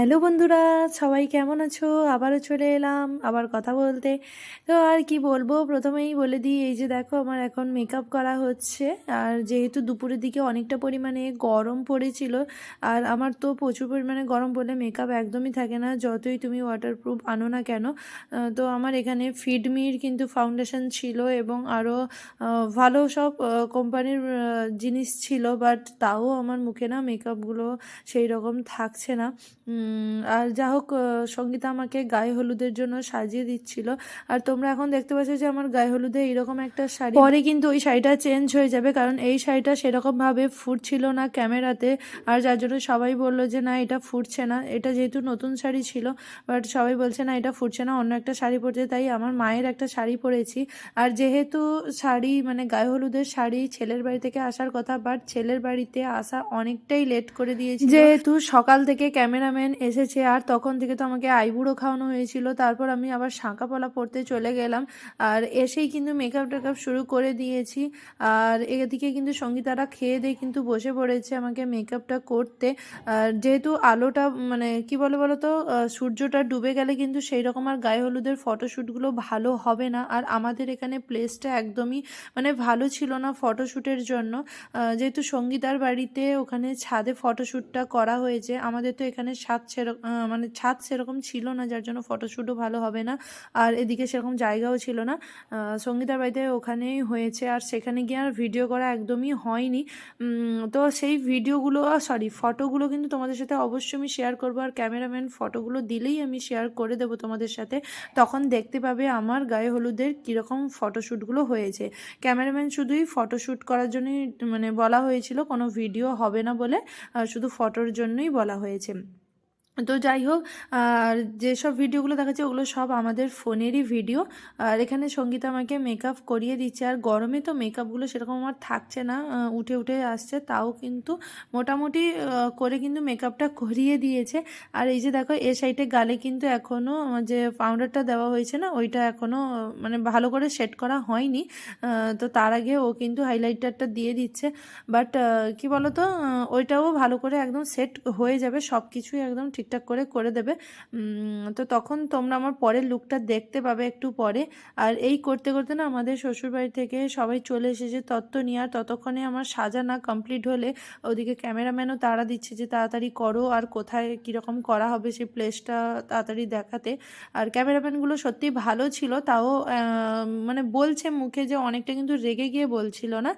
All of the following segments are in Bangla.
হ্যালো বন্ধুরা, সবাই কেমন আছো? আবারও চলে এলাম আবার কথা বলতে। তো আর কি বলব? প্রথমেই বলে দিই, এই যে দেখো আমার এখন মেকআপ করা হচ্ছে। আর যেহেতু দুপুরের দিকে অনেকটা পরিমাণে গরম পড়েছিল, আর আমার তো প্রচুর পরিমাণে গরম পড়লে মেকআপ একদমই থাকে না। যতই তুমি ওয়াটারপ্রুফ আনো না কেন তো আমার এখানে ফিডমির কিন্তু ফাউন্ডেশন ছিল এবং আরও ভালো সব কোম্পানির জিনিস ছিল বাট তাও আমার মুখে না মেকআপগুলো সেই রকম থাকছে না। আর যা হোক সঙ্গীতা আমাকে গায়ে হলুদের জন্য সাজিয়ে দিচ্ছিল। আর তোমরা এখন দেখতে পাচ্ছ যে আমার গায়ে হলুদে এইরকম একটা শাড়ি। পরে কিন্তু ওই শাড়িটা চেঞ্জ হয়ে যাবে, কারণ এই শাড়িটা সেরকমভাবে ফুটছিল না ক্যামেরাতে। আর যার জন্য সবাই বলল যে, না, এটা ফুটছে না। এটা যেহেতু নতুন শাড়ি ছিল বাট সবাই বলছে, না, এটা ফুটছে না, অন্য একটা শাড়ি পরছে। তাই আমার মায়ের একটা শাড়ি পরেছি। আর যেহেতু শাড়ি মানে গায়ে হলুদের শাড়ি ছেলের বাড়ি থেকে আসার কথা বাট ছেলের বাড়িতে আসা অনেকটাই লেট করে দিয়েছি যেহেতু সকাল থেকে ক্যামেরাম্যান এসেছে। আর তখন থেকে তো আমাকে আইবুড়ো খাওয়ানো হয়েছিল। তারপর আমি আবার শাঁকা পলা পড়তে চলে গেলাম। আর এসেই কিন্তু মেকআপ টেকআপ শুরু করে দিয়েছি। আর এদিকে কিন্তু সঙ্গীতারা খেয়ে দিয়ে কিন্তু বসে পড়েছে আমাকে মেকআপটা করতে। আর যেহেতু আলোটা মানে কি বলে বলো তো সূর্যটা ডুবে গেলে কিন্তু সেই রকম আর গায়ে হলুদের ফটোশ্যুটগুলো ভালো হবে না। আর আমাদের এখানে প্লেসটা একদমই মানে ভালো ছিল না ফটোশ্যুটের জন্য। যেহেতু সঙ্গীতার বাড়িতে ওখানে ছাদে ফটোশ্যুটটা করা হয়েছে, আমাদের তো এখানে ছাদ সেরকম মানে ছাদ সেরকম ছিল না, যার জন্য ফটোশ্যুটও ভালো হবে না। আর এদিকে সেরকম জায়গাও ছিল না। সঙ্গীতার বাড়িতে ওখানেই হয়েছে। আর সেখানে গিয়ে আর ভিডিও করা একদমই হয়নি। তো সেই ভিডিওগুলো সরি ফটোগুলো কিন্তু তোমাদের সাথে অবশ্যই আমি শেয়ার করব। আর ক্যামেরাম্যান ফটোগুলো দিলেই আমি শেয়ার করে দেবো তোমাদের সাথে। তখন দেখতে পাবে আমার গায়ে হলুদের কীরকম ফটোশ্যুটগুলো হয়েছে। ক্যামেরাম্যান শুধুই ফটোশ্যুট করার জন্যই মানে বলা হয়েছিল, কোনো ভিডিও হবে না বলে শুধু ফটোর জন্যই বলা হয়েছে। তো যাই হোক, আর যেসব ভিডিওগুলো দেখাচ্ছে ওগুলো সব আমাদের ফোনেরই ভিডিও। আর এখানে সঙ্গীতা আমাকে মেকআপ করিয়ে দিচ্ছে, আর গরমে তো মেকআপগুলো সেরকম আমার থাকছে না উঠে উঠে আসছে, তাও কিন্তু মোটামুটি করে কিন্তু মেকআপটা করিয়ে দিয়েছে। আর এই যে দেখো, এ সাইডে গালে কিন্তু এখনও যে পাউডারটা দেওয়া হয়েছে না, ওইটা এখনও মানে ভালো করে সেট করা হয়নি। তো তার আগে ও কিন্তু হাইলাইটারটা দিয়ে দিচ্ছে। বাট কি বলতো ওইটাও ভালো করে একদম সেট হয়ে যাবে সব কিছুই একদম ঠিকঠাক করে করে দেবে। তো তখন তোমরা আমার পরের লুকটা দেখতে পাবে একটু পরে। আর এই করতে করতে না আমাদের শ্বশুরবাড়ি থেকে সবাই চলে এসেছে। তত্ত্ব নিয়ে আর ততক্ষণে আমার সাজা না কমপ্লিট হলে ওদিকে ক্যামেরাম্যানও তাড়া দিচ্ছে যে তাড়াতাড়ি করো আর কোথায় কীরকম করা হবে সেই প্লেসটা তাড়াতাড়ি দেখাতে। আর ক্যামেরাম্যানগুলো সত্যি ভালো ছিল, তাও মানে বলছে মুখে যে অনেকটা কিন্তু রেগে গিয়ে বলছিল না।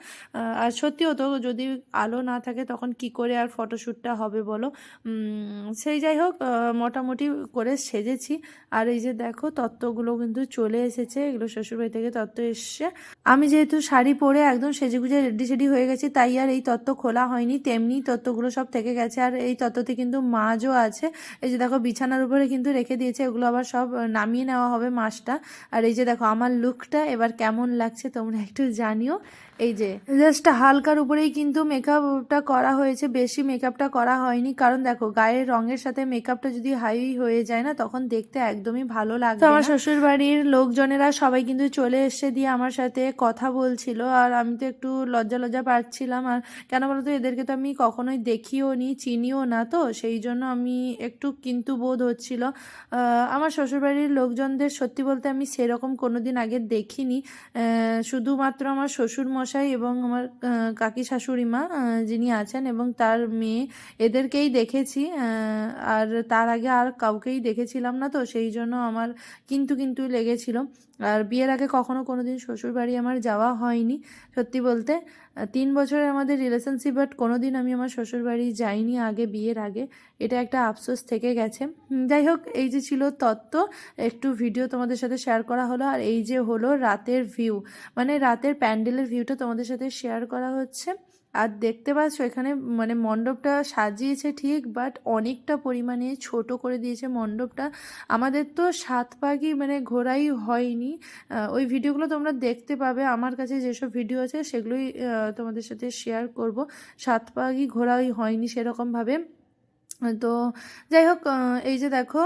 আর সত্যি হতো যদি আলো না থাকে তখন কি করে আর ফটোশ্যুটটা হবে বলো? সেই যাই হোক মোটামুটি করে সেজেছি। আর এই যে দেখো, তত্ত্বগুলো কিন্তু চলে এসেছে। এগুলো শ্বশুরবাড়ি থেকে তত্ত্ব এসছে। আমি যেহেতু শাড়ি পরে একদম সেজে গুজে রেডি সেডি হয়ে গেছি, তাই আর এই তত্ত্ব খোলা হয়নি। তেমনি তত্ত্বগুলো সব থেকে গেছে। আর এই তত্ত্বতে কিন্তু মাছও আছে। এই যে দেখো, বিছানার উপরে কিন্তু রেখে দিয়েছে। এগুলো আবার সব নামিয়ে নেওয়া হবে মাছটা। আর এই যে দেখো, আমার লুকটা এবার কেমন লাগছে তোমরা একটু জানিও। এই যে জাস্ট হালকার উপরেই কিন্তু মেকআপটা করা হয়েছে বেশি মেকআপটা করা হয়নি। কারণ দেখো গায়ের রঙের সাথে মেকআপটা যদি হাই হয়ে যায় না তখন দেখতে একদমই ভালো লাগবে আমার শ্বশুর বাড়ির লোকজনেরা সবাই কিন্তু চলে এসে দিয়ে আমার সাথে কথা বলছিল। আর আমি তো একটু লজ্জা লজ্জা পাচ্ছিলাম। আর কেন বলতো এদেরকে তো আমি কখনোই দেখিও নি চিনিও না তো সেই জন্য আমি একটু কিন্তু বোধ হচ্ছিল। আমার শ্বশুরবাড়ির লোকজনদের সত্যি বলতে আমি সেরকম কোনোদিন আগে দেখিনি। শুধুমাত্র আমার শ্বশুর মশাই এবং আমার কাকি শাশুড়ি মা যিনি আছেন এবং তার মেয়ে, এদেরকেই দেখেছি আর তার আগে আর কাউকেই দেখেছিলাম না তো, সেই জন্য আমার কিন্তু কিন্তু লেগেছিল। আর বিয়ের আগে কখনো কোনো দিন শ্বশুরবাড়ি আমার যাওয়া হয়নি, সত্যি বলতে। তিন বছরের আমাদের রিলেশনশিপ বাট কোনো দিন আমি আমার শ্বশুরবাড়ি যাইনি আগে, বিয়ের আগে। এটা একটা আফসোস থেকে গেছে। যাই হোক, এই যে ছিল তত্ত্ব, একটু ভিডিও তোমাদের সাথে শেয়ার করা হলো। আর এই যে হলো রাতের ভিউ মানে রাতের প্যান্ডেলের ভিউটা তোমাদের সাথে শেয়ার করা হচ্ছে। আর দেখতে পাচ্ছ, এখানে মানে মণ্ডপটা সাজিয়েছে ঠিক বাট অনেকটা পরিমাণে ছোট করে দিয়েছে মণ্ডপটা। আমাদের তো সাত পাগি মানে ঘোরাই হয়নি। ওই ভিডিওগুলো তোমরা দেখতে পাবে। আমার কাছে যেসব ভিডিও আছে, সেগুলোই তোমাদের সাথে শেয়ার করব। সাত পাগি ঘোরাই হয়নি সেরকমভাবে। তো যাই হোক এই যে দেখো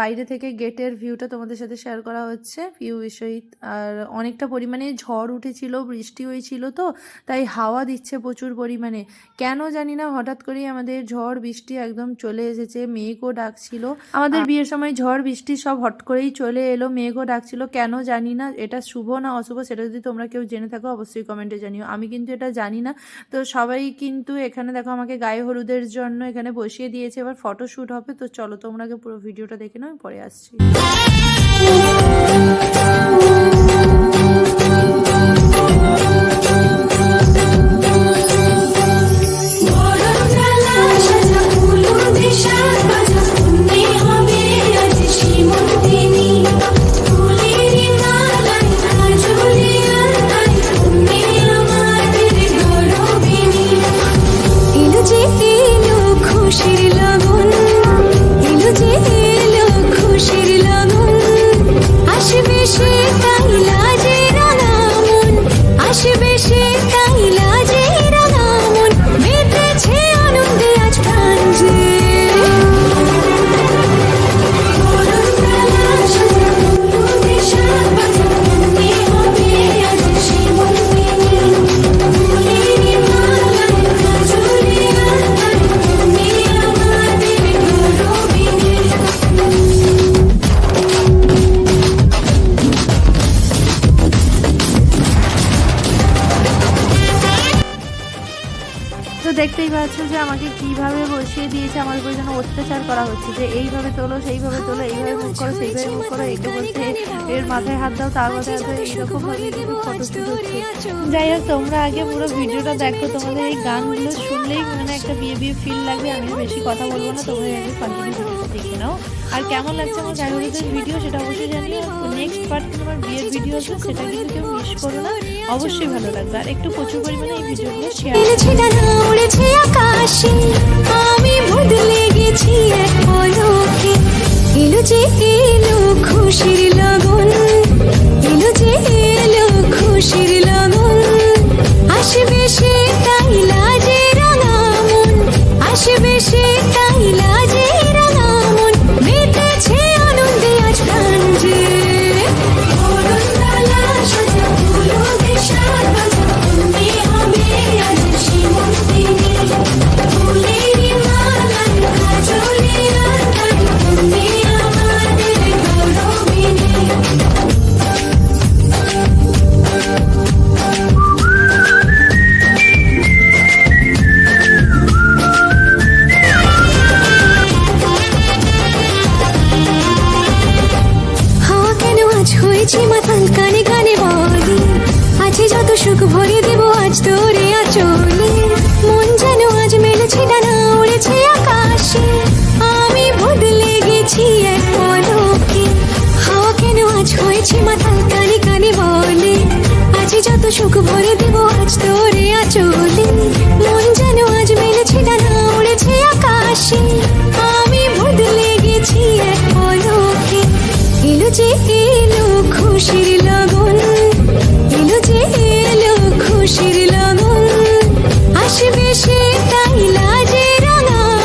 বাইরে থেকে গেটের ভিউটা তোমাদের সাথে শেয়ার করা হচ্ছে। ভিউ বিষয়িত আর অনেকটা পরিমাণে ঝড় উঠেছিল বৃষ্টি হয়েছিল তো তাই হাওয়া দিচ্ছে প্রচুর পরিমাণে। কেন জানি না হঠাৎ করেই আমাদের ঝড় বৃষ্টি একদম চলে এসেছে মেঘও ডাকছিল। আমাদের বিয়ের সময় ঝড় বৃষ্টি সব হট করেই চলে এলো মেঘও ডাকছিল। কেন জানি না এটা শুভ না অশুভ সেটা যদি তোমরা কেউ জেনে থাকো অবশ্যই কমেন্টে জানিও। আমি কিন্তু এটা জানি না। তো সবাই কিন্তু এখানে দেখো আমাকে গায়ে হলুদের জন্য এখানে বসিয়ে দিয়েছে, এবার ফটো শ্যুট হবে। তো চলো তোমরা আগে পুরো ভিডিওটা দেখে নাও পরে আসছি। তো পারছ যে আমাকে কীভাবে বসিয়ে দিয়েছে আমার উপর যেন অত্যাচার করা হচ্ছে যে এইভাবে তোলো সেইভাবে তোলো এইভাবে মুখ করো সেইভাবে মুখ করো এইটা বলছে এর মাথায় হাত দাও তার মাথায় হাত দাও এইরকম যাই হোক তোমরা আগে পুরো ভিডিওটা দেখো তোমাদের এই গানগুলো শুনলেই মানে একটা বিয়ে বিয়ে ফিল লাগবে আমি বেশি কথা বলব না তোমরা আগে কন্টিনিউ নাও। আর কেমন লাগছে আমার গায়ে ভিডিও সেটা অবশ্যই জানিও। নেক্সট পার্ট তোমার বিয়ের ভিডিও আছে সেটা কিন্তু কেউ মিস করো না। অবশ্যই ভালো লাগবে। আর একটু প্রচুর পরিমাণে এই ভিডিওগুলো শেয়ার আকাশে। আমি বদলে গেছি এক পলকে। এলো যে এলো খুশির লগন। এলো যে